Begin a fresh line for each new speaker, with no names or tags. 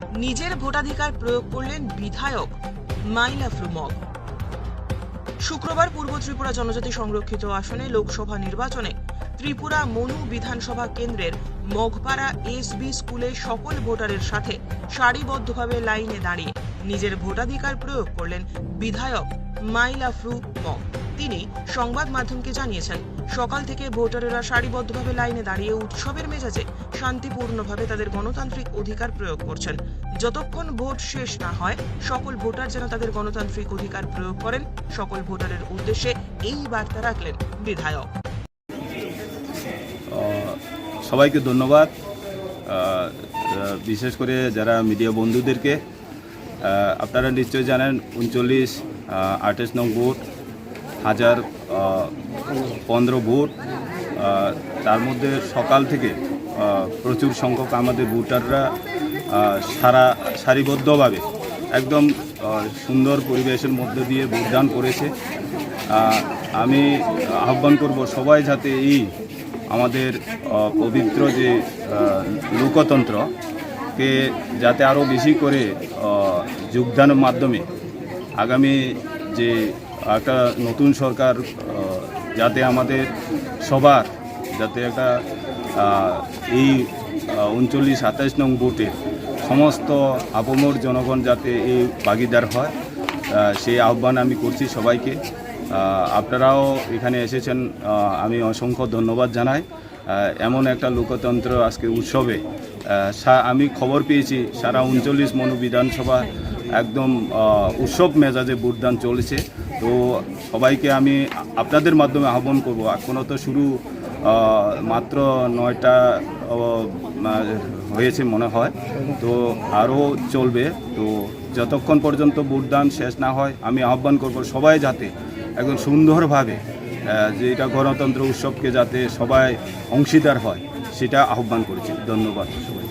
নিজের ভোটাধিকার প্রয়োগ করলেন বিধায়ক মাইলা ফ্রুমগ। শুক্রবার পূর্ব ত্রিপুরা জনজাতি সংরক্ষিত আসনে লোকসভা নির্বাচনে ত্রিপুরা মনু বিধানসভা কেন্দ্রের মগপাড়া এসবি স্কুলে সকল ভোটারের সাথে সারিবদ্ধভাবে লাইনে দাঁড়িয়ে নিজের ভোটাধিকার প্রয়োগ করলেন বিধায়ক মাইলা ফ্রু মগ তিনি সংবাদ মাধ্যমকে জানিয়েছেন, সকাল থেকে ভোটারেরা সারিবদ্ধভাবে লাইনে দাঁড়িয়ে উৎসবের মেজাজে শান্তিপূর্ণভাবে তাদের গণতান্ত্রিক অধিকার প্রয়োগ করছেন। যতক্ষণ ভোট শেষ না হয়, সকল ভোটার যেন তাদের গণতান্ত্রিক অধিকার প্রয়োগ করেন, সকল ভোটারের উদ্দেশ্যে এই বার্তা রাখলেন বিধায়ক।
সবাইকে ধন্যবাদ। বিশেষ করে যারা মিডিয়া বন্ধুদেরকে আপনারা নিশ্চয়ই জানেন, উনচল্লিশ আঠাশ নং ভোট হাজার পনেরো ভোট তার মধ্যে সকাল থেকে প্রচুর সংখ্যক আমাদের ভোটাররা সারা, সারিবদ্ধভাবে একদম সুন্দর পরিবেশের মধ্য দিয়ে ভোটদান করেছে। আমি আহ্বান করব সবাই যাতে এই আমাদের পবিত্র যে লোকতন্ত্রকে যাতে আরও বেশি করে যোগদানের মাধ্যমে আগামী যে একটা নতুন সরকার যাতে আমাদের সবার, যাতে একটা এই উনচল্লিশ, সাতাইশ নং ভোটে সমস্ত আপমর জনগণ যাতে এই ভাগিদার হয় সেই আহ্বান আমি করছি সবাইকে। আপনারাও এখানে এসেছেন আমি অসংখ্য ধন্যবাদ জানাই। এমন একটা লোকতন্ত্র আজকে উৎসবে আমি খবর পেয়েছি, সারা উনচল্লিশ মনু বিধানসভা একদম উৎসব মেজাজে ভোটদান চলেছে। তো সবাইকে আমি আপনাদের মাধ্যমে আহ্বান করব। এখনও তো শুরু মাত্র নয়টা হয়েছে মনে হয়। তো আরও চলবে। তো যতক্ষণ পর্যন্ত ভোটদান শেষ না হয়, আমি আহ্বান করব সবাই যাতে একদম সুন্দরভাবে যেটা গণতন্ত্র উৎসবকে যাতে সবাই অংশীদার হয়, সেটা আহ্বান করেছি। ধন্যবাদ সবাই